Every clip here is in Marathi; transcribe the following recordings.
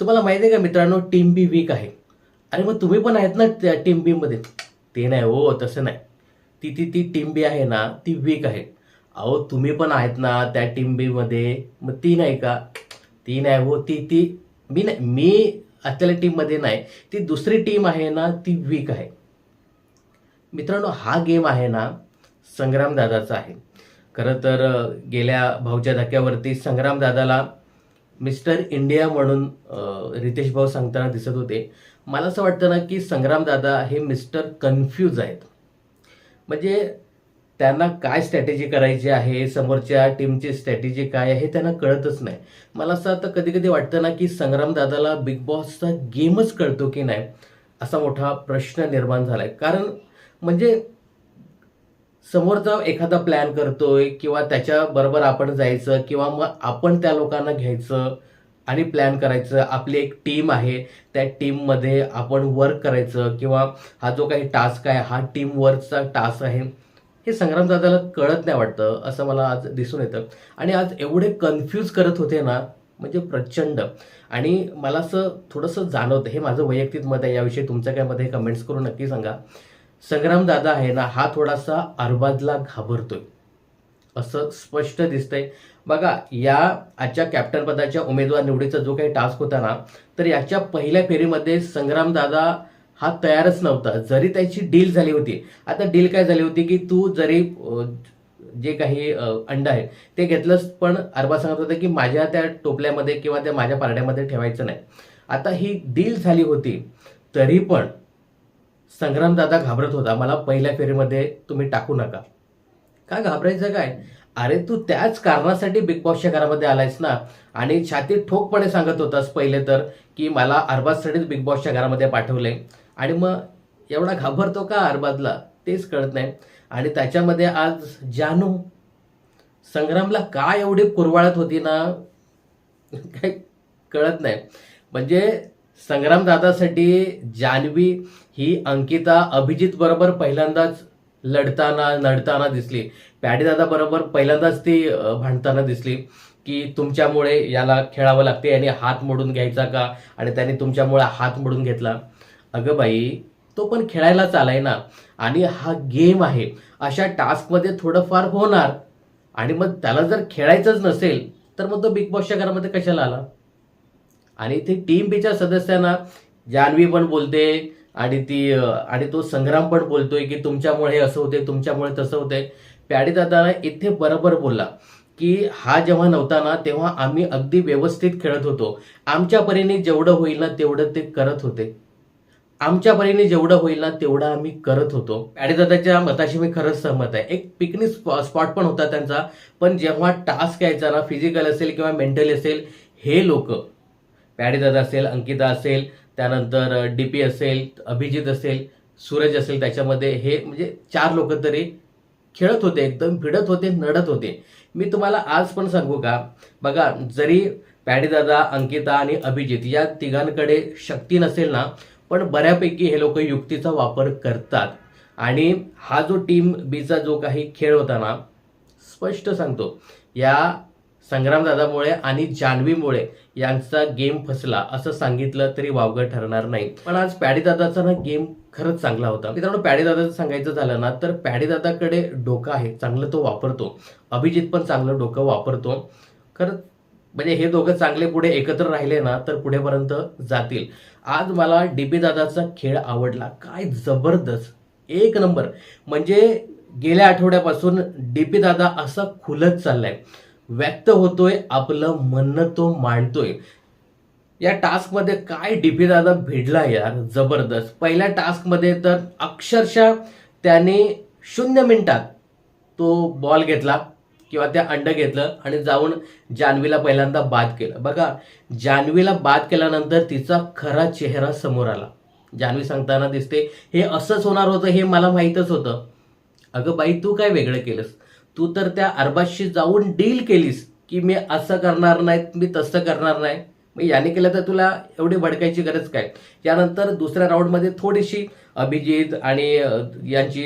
तुम्हाला माहिती आहे का मित्रांनो टीम बी वीक आहे. अरे मग तुम्ही पण आहेत ना त्या टीम बीमध्ये ते नाही हो तसं नाही. ती ती ती टीम बी आहे ना ती वीक आहे. अहो तुम्ही पण आहेत ना त्या टीम बीमध्ये मग ती नाही का? ती नाही हो ती ती मी नाही मी असलेल्या टीममध्ये नाही. ती दुसरी टीम आहे ना ती वीक आहे. मित्रांनो हा गेम आहे ना संग्रामदादाचा आहे. खरं तर गेल्या भाऊच्या धक्क्यावरती संग्रामदादाला मिस्टर इंडिया म्हणून रितेश भाऊ सांगताना दिसत होते. मला असं वाटतं ना की संग्रामदादा हे मिस्टर कन्फ्यूज आहेत. म्हणजे त्यांना काय स्ट्रॅटेजी करायची आहे समोरच्या टीमची स्ट्रॅटेजी काय आहे त्यांना कळतच नाही. मला असं आता कधी कधी वाटतं ना की संग्रामदादाला बिग बॉसचा गेमच कळतो की नाही असा मोठा प्रश्न निर्माण झाला आहे कारण म्हणजे समोरचा एखादा प्लॅन करतोय किंवा त्याच्या बरोबर आपण जायचं किंवा मग आपण त्या लोकांना घ्यायचं आणि प्लॅन करायचं. आपली एक टीम आहे. त्या टीममध्ये आपण वर्क करायचं किंवा हा जो काही टास्क आहे हा टीम वर्कचा टास्क आहे हे संग्रामदादाला कळत नाही वाटतं असं मला आज दिसून येतं. आणि आज एवढे कन्फ्यूज करत होते ना म्हणजे प्रचंड. आणि मला असं थोडंसं जाणवतं. हे माझं वैयक्तिक मत आहे. याविषयी तुमच्या काय मत आहे कमेंट्स करून नक्की सांगा. संग्राम दादा आहे ना हा थोडासा अरबाजला घाबरतोय. असं स्पष्ट दिसतंय. बघा या आजच्या कॅप्टन पदाच्या उमेदवार निवडीचा जो काही टास्क होता ना तर याच्या पहिल्या फेरीमध्ये संग्राम दादा हा तयारच नव्हता. जरी त्याची डील झाली होती आता डील काय झाली होती की तू जरी जे काही अंड आहे ते घेतलंस पण अरबा सांगत होता की माझ्या त्या टोपल्यामध्ये किंवा त्या माझ्या पारड्यामध्ये ठेवायचं नाही. आता ही डील झाली होती तरी पण संग्रामदादा घाबरत होता. मला पहिल्या फेरीमध्ये तुम्ही टाकू नका. का घाबरायचं काय? अरे तू त्याच कारणासाठी बिग बॉसच्या घरामध्ये आलायस ना? आणि छाती ठोकपणे सांगत होतास पहिले तर की मला अरबाजसाठीच बिग बॉसच्या घरामध्ये पाठवले आणि मग एवढा घाबरतो का अरबाजला? तेच कळत नाही. आणि त्याच्यामध्ये आज जानू संग्रामला काय एवढी कुरवाळत होती ना? काही कळत नाही. म्हणजे संग्राम दादासाठी जान्हवी ही अंकिता अभिजित बरोबर पहिल्यांदाच लढताना नडताना दिसली. पॅडी दादा बरोबर पहिल्यांदाच ती भांडताना दिसली की तुमच्यामुळे याला खेळावं लागते आणि हात मोडून घ्यायचा का? आणि त्याने तुमच्यामुळे हात मोडून घेतला. अगं बाई तो पण खेळायलाच आलाय ना. आणि हा गेम आहे. अशा टास्कमध्ये थोडंफार होणार. आणि मग त्याला जर खेळायचंच नसेल तर मग तो बिग बॉसच्या घरामध्ये कशाला आला? आणि ती टीम बीच्या सदस्यांना जान्हवी पण बोलते आणि ती आणि तो संग्राम पण बोलतोय की तुमच्यामुळे असं होते तुमच्यामुळे तसं होते प्याडी इथे बरोबर बोलला की हा जेव्हा नव्हता ना तेव्हा आम्ही अगदी व्यवस्थित खेळत होतो. आमच्या परीने जेवढं होईल ना तेवढं ते करत होते. आमच्या परीने जेवढं होईल ना तेवढं आम्ही करत होतो. दादाच्या मताशी मी खरंच सहमत आहे. एक पिकनिक स्पॉट पण होता त्यांचा पण जेव्हा टास्क यायचा ना फिजिकल असेल किंवा मेंटली असेल हे लोक पॅडीदादा असेल अंकिता असेल त्यानंतर डी पी असेल अभिजित असेल सूरज असेल त्याच्यामध्ये हे म्हणजे चार लोक तरी खेळत होते एकदम भिडत होते नडत होते. मी तुम्हाला आज पण सांगू का? बघा जरी पॅडीदादा अंकिता आणि अभिजित या तिघांकडे शक्ती नसेल ना पण बऱ्यापैकी हे लोक युक्तीचा वापर करतात. आणि हा जो टीम बीचा जो काही खेळ होता ना स्पष्ट सांगतो. या संग्रामदादामुळे आणि जान्हवीमुळे यांचा गेम फसला असं सांगितलं तरी वावगं ठरणार नाही. पण आज पॅडीदादाचा ना गेम खरंच चांगला होता. मित्रांनो पॅडीदादाचं सांगायचं झालं ना तर पॅडीदादाकडे डोकं आहे. चांगलं तो वापरतो. अभिजित पण चांगलं डोकं वापरतो. खरंच म्हणजे हे दोघं चांगले पुढे एकत्र राहिले ना तर पुढेपर्यंत जातील. आज मला डीपी दादाचा खेळ आवडला. काय जबरदस्त. एक नंबर. म्हणजे गेल्या आठवड्यापासून डीपी दादा असा खुलत चाललाय. व्यक्त होतोय आपलं म्हणणं तो मांडतोय. या टास्कमध्ये काय डीपी दादा भिडला यार जबरदस्त. पहिल्या टास्कमध्ये तर अक्षरशः त्याने शून्य मिनिटात तो बॉल घेतला किंवा त्या अंड घेतलं आणि जाऊन जान्हवीला पहिल्यांदा बाद केलं. बघा जान्हवीला बाद केल्यानंतर तिचा खरा चेहरा समोर आला. जान्हवी सांगताना दिसते हे असंच होणार होतं हे मला माहीतच होतं. अगं बाई तू काय वेगळं केलंस? तू तर त्या अरबाजशी जाऊन डील केलीस की मी असं करणार नाही मी तसं करणार नाही. मग याने केलं तर तुला एवढी भडकायची गरज काय? यानंतर दुसऱ्या राऊंडमध्ये थोडीशी अभिजित आणि यांची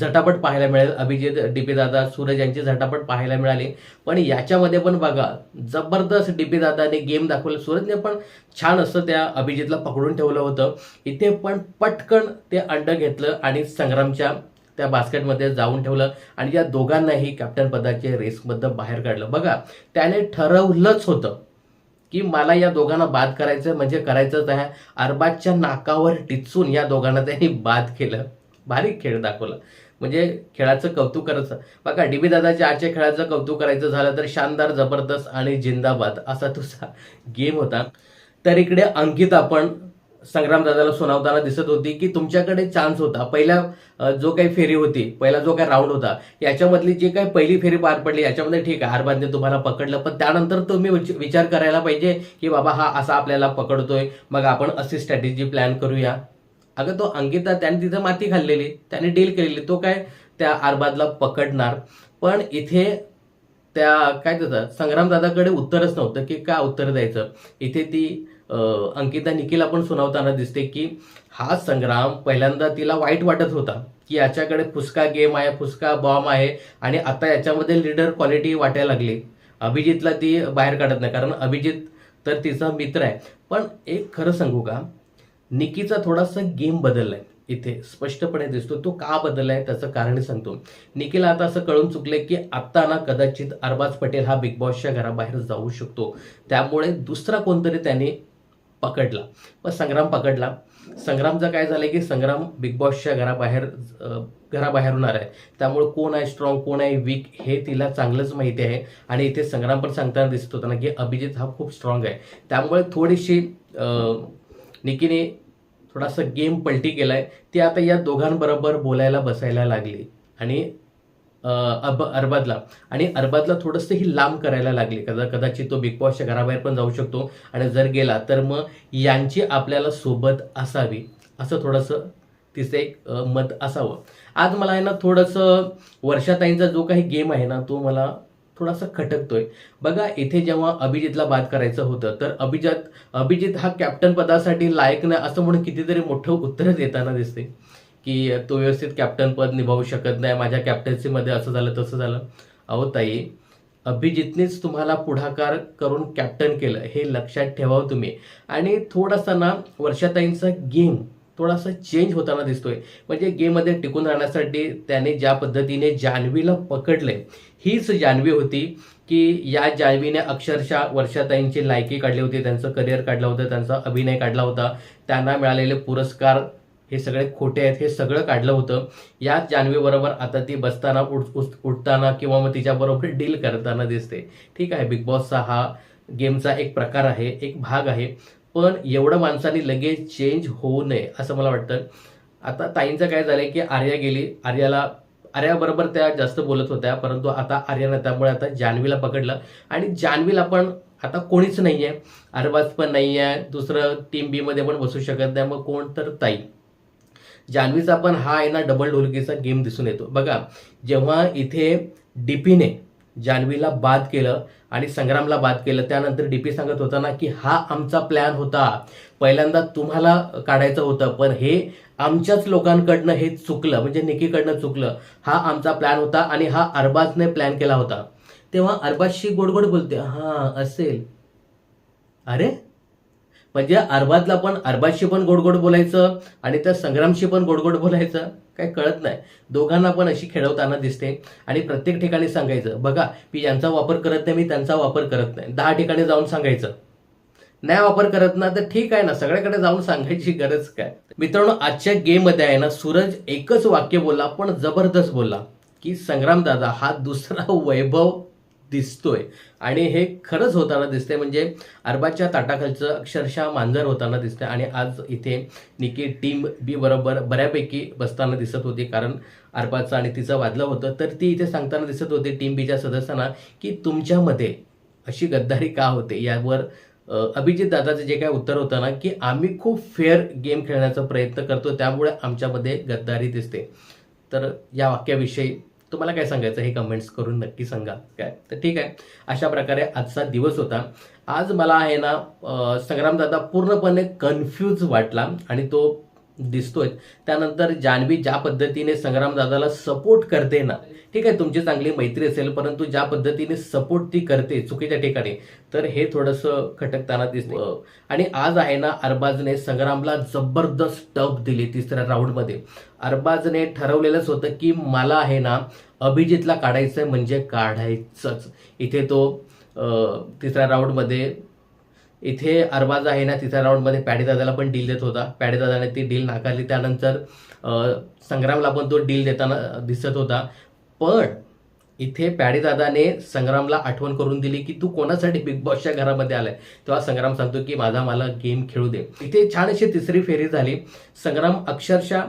झटापट पाहायला मिळेल. अभिजित डीपी दादा सूरज यांची झटापट पाहायला मिळाली. पण याच्यामध्ये पण बघा जबरदस्त डीपी दादाने गेम दाखवलं. सूरजने पण छान असं त्या अभिजितला पकडून ठेवलं होतं. इथे पण पटकन ते अंड घेतलं आणि संग्रामच्या त्या बास्केटमध्ये जाऊन ठेवलं आणि या दोघांनाही कॅप्टन पदाचे रेसमधनं बाहेर काढलं. बघा त्याने ठरवलंच होतं की मला या दोघांना बाद करायचं म्हणजे करायचंच आहे अरबाजच्या नाकावर टिचून या दोघांना त्यांनी बाद केलं. भारी खेळ दाखवला. म्हणजे खेळाचं कौतुक करायचं. बघा डी बी दादाच्या आजच्या खेळाचं कौतुक करायचं झालं तर शानदार जबरदस्त आणि जिंदाबाद असा तुझा गेम होता. तर इकडे अंकित आपण संग्राम दादाला सुनावताना दिसत होती की तुमच्याकडे चान्स होता. पहिला जो काही फेरी होती पहिला जो काही राऊंड होता याच्यामधली जी काही पहिली फेरी पार पडली याच्यामध्ये ठीक आहे हारबादने तुम्हाला पकडलं पण त्यानंतर तुम्ही विच- विचार करायला पाहिजे की बाबा हा असा आपल्याला पकडतोय. मग आपण अशी स्ट्रॅटेजी प्लॅन करूया. अगं तो अंकिता त्याने तिथं माती खाल्लेली त्याने डील केलेली तो काय त्या आरबादला पकडणार. पण इथे त्या काय त्याचं संग्राम दादाकडे उत्तरच नव्हतं की काय उत्तर द्यायचं. इथे ती अंकिता निखिला पण सुनावताना दिसते की हा संग्राम पहिल्यांदा तिला वाईट वाटत होता की याच्याकडे फुसका गेम आहे फुसका बॉम्ब आहे आणि आता याच्यामध्ये लिडर क्वालिटी वाटायला लागली. अभिजितला ती बाहेर काढत नाही कारण अभिजित तर तिचा मित्र आहे. पण एक खरं सांगू का? निकीचा थोडासा गेम बदललाय. इथे स्पष्टपणे दिसतो तो का बदललाय त्याचं कारण सांगतो. निकीला आता असं कळून चुकलंय की आता ना कदाचित अरबाज पटेल हा बिग बॉसच्या घराबाहेर जाऊ शकतो. त्यामुळे दुसरा कोणतरी त्याने पकडला. मग संग्राम पकडला. संग्रामचं काय झालं की संग्राम बिग बॉसच्या घराबाहेर घराबाहेर होणार आहे. त्यामुळे कोण आहे स्ट्रॉंग कोण आहे वीक हे तिला चांगलंच माहिती आहे. आणि इथे संग्राम पण सांगताना दिसत होता ना की अभिजित हा खूप स्ट्रॉंग आहे. त्यामुळे थोडीशी निकीने थोडासा गेम पलटी केलाय. ती आता या दोघांबरोबर बोलायला बसायला लागली. आणि अब अरबादला. आणि अरबादला थोडंसं ही लांब करायला लागली. कदा कदाचित तो बिग बॉसच्या घराबाहेर पण जाऊ शकतो. आणि जर गेला तर मग यांची आपल्याला सोबत असावी. असं थोडंसं तिचं एक मत असावं. आज मला आहे ना थोडंसं वर्षाताईंचा जो काही गेम आहे ना तो मला थोडासा खटकतोय. बघा इथे जेव्हा अभिजितला बाद करायचं होतं तर अभिजात अभिजित हा कॅप्टन पदासाठी लायक नाही असं म्हणून कितीतरी मोठं उत्तर देताना दिसते की तो व्यवस्थित कॅप्टन पद निभावू शकत नाही. माझ्या कॅप्टन्सीमध्ये असं झालं तसं झालं. अहो ताई अभिजितनेच तुम्हाला पुढाकार करून कॅप्टन केलं हे लक्षात ठेवावं तुम्ही. आणि थोडासा ना वर्षाताईंचा गेम थोडासा चेंज होताना दिसतोय. म्हणजे गेममध्ये टिकून राहण्यासाठी त्याने ज्या पद्धतीने जान्हवीला पकडलंय हीच जान्हवी होती की या जान्हवीने अक्षरशः वर्षाताईंची लायकी काढली होती त्यांचं करिअर काढलं होतं त्यांचा अभिनय काढला होता. त्यांना मिळालेले पुरस्कार हे सगळे खोटे आहेत हे सगळं काढलं होतं. या जान्हवीबरोबर आता ती बसताना उठ उठताना किंवा मग तिच्याबरोबर डील करताना दिसते. ठीक आहे बिग बॉसचा हा गेमचा एक प्रकार आहे एक भाग आहे. पण एवढं माणसांनी लगेच चेंज होऊ नये असं मला वाटतं. आता ताईंचं काय झालंय की आर्या गेली. आर्याला आर्याबरोबर त्या जास्त बोलत होत्या परंतु आता आर्यानं त्यामुळे आता जान्हवीला पकडलं. आणि जान्हवीला पण आता कोणीच नाही आहे अरबाज पण नाही आहे दुसरं टीम बीमध्ये पण बसू शकत नाही. मग कोण? तर ताई. जान्हवीचा पण हा आहे ना डबल ढोलकीचा गेम दिसून येतो. बघा जेव्हा इथे डीपीने जान्हवीला बाद केलं आणि संग्रामला बाद केलं त्यानंतर डीपी सांगत होता ना की हा आमचा प्लॅन होता. पहिल्यांदा तुम्हाला काढायचं होतं पण हे आमच्याच लोकांकडनं हे चुकलं म्हणजे निकीकडनं चुकलं. हा आमचा प्लॅन होता आणि हा अरबाजने प्लॅन केला होता. तेव्हा अरबाजशी गोडगोड बोलते हा असेल. अरे म्हणजे अरबाजला पण अरबाजशी पण गोडगोड बोलायचं आणि त्या संग्रामशी पण गोडगोड बोलायचं काय कळत नाही. दोघांना पण अशी खेळवताना दिसते आणि प्रत्येक ठिकाणी सांगायचं बघा मी यांचा वापर करत नाही मी त्यांचा वापर करत नाही. दहा ठिकाणी जाऊन सांगायचं. नाही वापर करत ना तर ठीक आहे ना सगळ्याकडे जाऊन सांगायची गरज काय? मित्रांनो आजच्या गेममध्ये आहे ना सूरज एकच वाक्य बोलला पण जबरदस्त बोलला की संग्राम दादा हा दुसरा वैभव दिसतोय. आणि हे खरंच होताना दिसतंय म्हणजे अरबाच्या ताटाखालचं अक्षरशः मांजर होताना दिसतंय. आणि आज इथे निकी टीम बी बरोबर बऱ्यापैकी बसताना दिसत होती कारण अरबाचं आणि तिचं वादलं होतं. तर ती इथे सांगताना दिसत होती टीम बीच्या सदस्यांना की तुमच्यामध्ये अशी गद्दारी का होते? यावर अभिजित दादाचं जे काय उत्तर होतं ना की आम्ही खूप फेअर गेम खेळण्याचा प्रयत्न करतो त्यामुळे आमच्यामध्ये गद्दारी दिसते. तर या वाक्याविषयी तुम्हाला काय सांगायचं हे कमेंट्स करून नक्की सांगा. काय? तर ठीक आहे. अशा प्रकारे आजचा दिवस होता. आज मला आहे ना संग्रामदादा पूर्णपणे कन्फ्यूज वाटला आणि तो दिसतोय. त्यानंतर जान्हवी ज्या पद्धतीने संग्रामदादाला सपोर्ट करते ना ठीक आहे तुमची चांगली मैत्री असेल परंतु ज्या पद्धतीने सपोर्ट ती करते चुकीच्या ठिकाणी तर हे थोडंसं खटकताना दिसते. अं, आणि आज आहे ना अरबाजने संग्रामला जबरदस्त टफ दिली तिसऱ्या राऊंडमध्ये. अरबाजने ठरवलेलंच होतं की मला आहे ना अभिजितला काढायचं म्हणजे काढायचंच. इथे तो तिसऱ्या राऊंडमध्ये इथे अरबाज आहे ना तिसऱ्या राऊंडमध्ये पॅडेदादाला पण डील देत होता. पॅडेदादाने ती डील नाकारली. त्यानंतर संग्रामला पण तो डील देताना दिसत होता. पण इथे पॅडीदादाने संग्रामला आठवण करून दिली की तू कोणासाठी बिग बॉसच्या घरामध्ये आलाय? तेव्हा संग्राम सांगतो की माझा मला गेम खेळू दे. इथे छान अशी तिसरी फेरी झाली. संग्राम अक्षरशः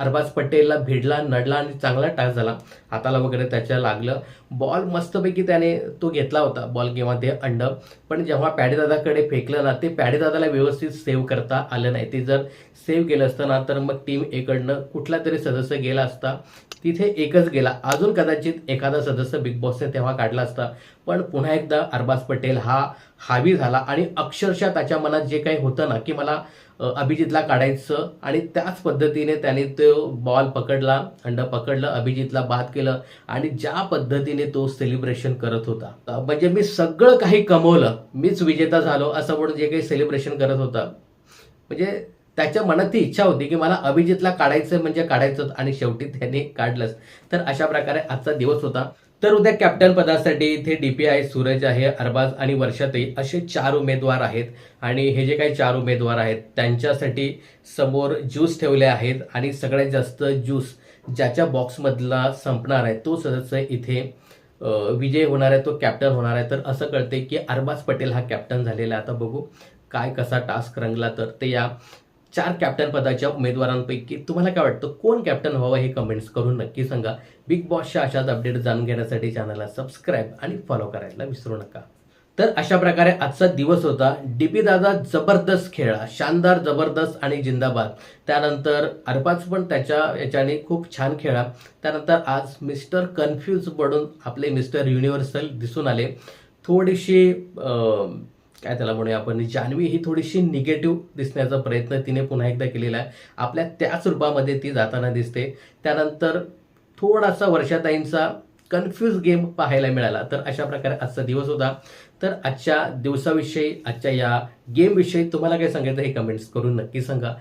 अरबाज पटेलला भिडला नडला आणि चांगला टाच झाला. हाताला वगैरे त्याच्या लागलं. बॉल मस्तपैकी त्याने तो घेतला होता. बॉल किंवा ते अंड. पण जेव्हा पॅडीदादाकडे फेकलं ना ते पॅडीदादाला व्यवस्थित सेव्ह करता आलं नाही. ते जर सेव्ह केलं असतं ना तर मग टीम एकडनं कुठला तरी सदस्य गेला असता तिथे एकच गेला. अजून कदाचित एखादा सदस्य बिग बॉसने तेव्हा काढला असता. पण पुन्हा एकदा अरबाज पटेल हा हावी झाला आणि अक्षरशः त्याच्या मनात जे काही होतं ना की मला अभिजितला काढायचं आणि त्याच पद्धतीने त्याने तो बॉल पकडला अंड पकडलं अभिजितला बाद केलं आणि ज्या पद्धतीने तो सेलिब्रेशन करत होता. म्हणजे मी सगळं काही कमवलं. मीच विजेता झालो असं म्हणून जे काही सेलिब्रेशन करत होता. म्हणजे त्याच्या मनात ती इच्छा होती की मला अभिजितला काढायचं म्हणजे काढायचं आणि शेवटी त्याने काढलंच. तर अशा प्रकारे आजचा दिवस होता. तर उद्या कॅप्टन पदासाठी इथे डीपीआय सूरज आहे अरबाज आणि वर्षातही असे चार उमेदवार आहेत. आणि हे जे काही चार उमेदवार आहेत त्यांच्यासाठी समोर ज्यूस ठेवले आहेत आणि सगळ्यात जास्त ज्यूस ज्याच्या बॉक्समधला संपणार आहे तो सदस्य इथे विजय होणार आहे तो कॅप्टन होणार आहे. तर असं कळते की अरबाज पटेल हा कॅप्टन झालेला आता बघू काय कसा टास्क रंगला तर ते या चार कॅप्टन पदाच्या उमेदवारांपैकी तुम्हाला काय वाटतं? कोण कॅप्टन व्हावं हे कमेंट्स करून नक्की सांगा. बिग बॉसच्या अशाच अपडेट जाणून घेण्यासाठी चॅनलला सबस्क्राईब आणि फॉलो करायला विसरू नका. तर अशा प्रकारे आजचा दिवस होता. डीपी दादा जबरदस्त खेळा शानदार जबरदस्त आणि जिंदाबाद. त्यानंतर अरबाज पण त्याच्या याच्याने खूप छान खेळा त्यानंतर आज मिस्टर कन्फ्यूज पडून आपले मिस्टर युनिव्हर्सल दिसून आले. थोडीशी काय त्याला म्हणूया आपण जान्हवी ही थोडीशी निगेटिव्ह दिसण्याचा प्रयत्न तिने पुन्हा एकदा केलेला आहे. आपल्या त्याच रूपामध्ये ती जाताना दिसते. त्यानंतर थोडासा वर्षाताईंचा कन्फ्यूज गेम पाहायला मिळाला. तर अशा प्रकारे आजचा दिवस होता. तर आजच्या दिवसाविषयी आजच्या या गेमविषयी तुम्हाला काय सांगायचं हे कमेंट्स करून नक्की सांगा.